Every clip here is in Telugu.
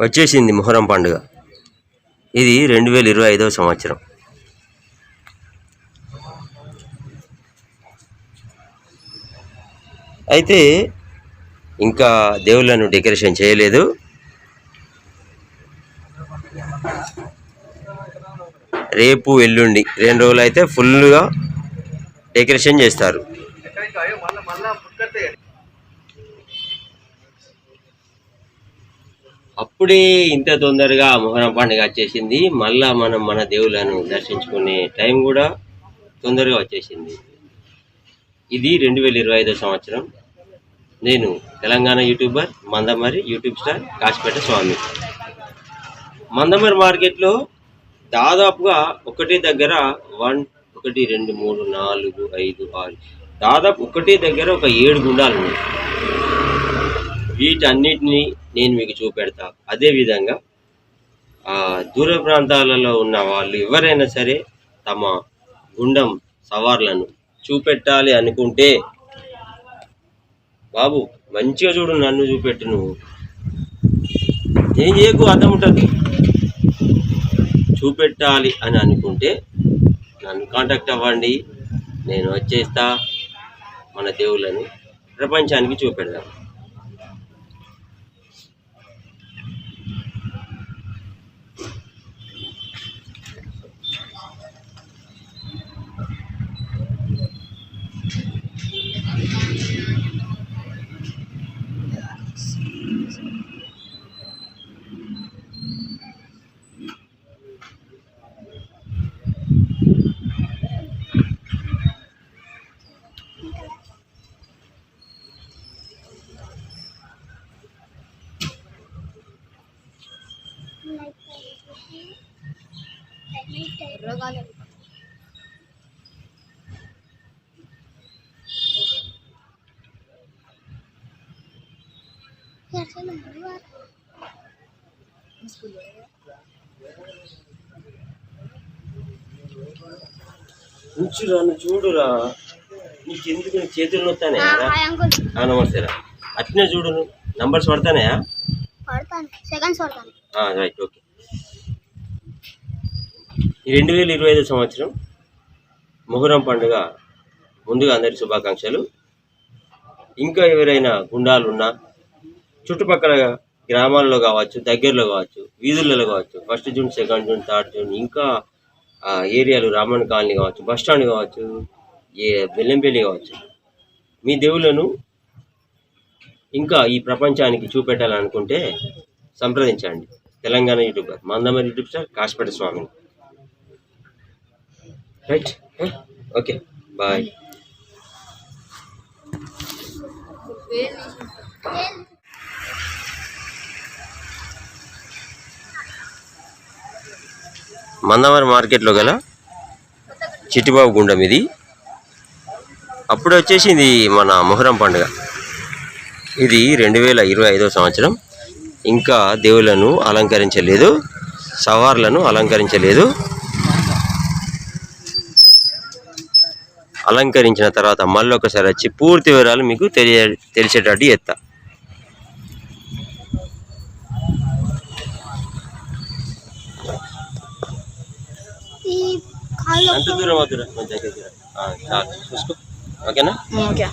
వచ్చేసింది మొహరం పండుగ. ఇది రెండు వేల ఇరవై ఐదవ సంవత్సరం. అయితే ఇంకా దేవుళ్ళను డెకరేషన్ చేయలేదు. రేపు ఎల్లుండి రెండు రోజులు అయితే ఫుల్గా డెకరేషన్ చేస్తారు. అప్పుడే ఇంత తొందరగా మొహరం పండుగ వచ్చేసింది. మళ్ళా మనం మన దేవుళ్ళను దర్శించుకునే టైం కూడా తొందరగా వచ్చేసింది. ఇది రెండు వేల ఇరవై ఐదో సంవత్సరం. నేను Telangana YouTuber Mandamarri YouTube star Kashipeta Swamy. Mandamarri మార్కెట్లో దాదాపుగా ఒకటే దగ్గర వన్ ఒకటి రెండు మూడు నాలుగు ఐదు ఆరు దాదాపు ఒకటే దగ్గర ఒక ఏడు గుండాలు ఉన్నాయి. వీటన్నిటిని నేను మీకు చూపెడతా. అదేవిధంగా ఆ, దూర ప్రాంతాలలో ఉన్న వాళ్ళు ఎవరైనా సరే తమ గుండం సవార్లను చూపెట్టాలి అనుకుంటే బాబు మంచిగా చూడు నన్ను చూపెట్టు నువ్వు. ఏం చేయకు అర్థం ఉంటుంది. చూపెట్టాలి అని అనుకుంటే నన్ను కాంటాక్ట్ అవ్వండి నేను వచ్చేస్తా మన దేవుళ్ళని ప్రపంచానికి చూపెడదాం. ఉంచురా నువ్వు చూడురా. నీకు ఎందుకు నీ చేతులు నొత్తానే నమస్తేరా అట్నే చూడు నువ్వు నంబర్స్ పడతానయా? పడతాను. సెకండ్స్ పడతాను. రైట్ ఓకే రెండు వేల ఇరవై ఐదు సంవత్సరం మొహరం పండుగ ముందుగా అందరి శుభాకాంక్షలు. ఇంకా ఎవరైనా గుండాలు ఉన్నా చుట్టుపక్కల గ్రామాల్లో కావచ్చు దగ్గరలో కావచ్చు వీధులలో కావచ్చు first June second June third June ఇంకా ఏరియాలు రామన్ కాలనీ కావచ్చు బస్ స్టాండ్ కావచ్చు ఏ బెల్లంపల్లి కావచ్చు మీ దేవులను ఇంకా ఈ ప్రపంచానికి చూపెట్టాలనుకుంటే సంప్రదించండి. Telangana YouTuber Mandamarri YouTube star Kashipeta Swamy. Right okay bye Mandamarri మార్కెట్లో గల చిట్టిబాబు గుండం ఇది. అప్పుడు వచ్చేసింది మన మొహరం పండుగ. ఇది రెండు వేల ఇరవై ఐదో సంవత్సరం. ఇంకా దేవుళ్ళను అలంకరించలేదు సవార్లను అలంకరించలేదు. అలంకరించిన తర్వాత మళ్ళీ ఒకసారి వచ్చి పూర్తి వివరాలు మీకు తెలియ తెలిసేటట్టు అంత దూరం అవుతురా చూసుకో. ఓకేనా? ఓకే.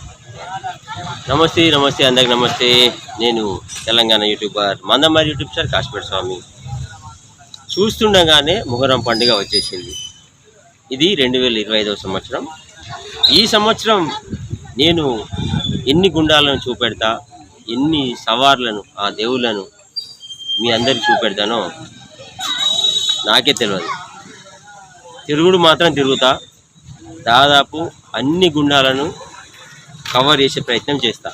నమస్తే నమస్తే అందరికి నమస్తే. నేను Telangana YouTuber Mandamarri YouTube sir Kashmir Swamy. చూస్తుండగానే మొహరం పండుగ వచ్చేసింది. ఇది రెండు వేల ఇరవై ఐదవ సంవత్సరం. ఈ సంవత్సరం నేను ఎన్ని గుండాలను చూపెడతా ఎన్ని సవార్లను ఆ దేవులను మీ అందరికి చూపెడతానో నాకే తెలియదు తిరుగుడు మాత్రం తిరుగుతా దాదాపు అన్ని గుండాలను కవర్ చేసే ప్రయత్నం చేస్తా.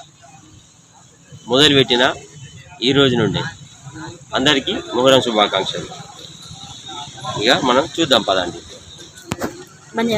మొదలుపెట్టిన ఈ రోజు నుండి. అందరికీ మొహరం శుభాకాంక్షలు. ఇక మనం చూద్దాం పదండి. బంద్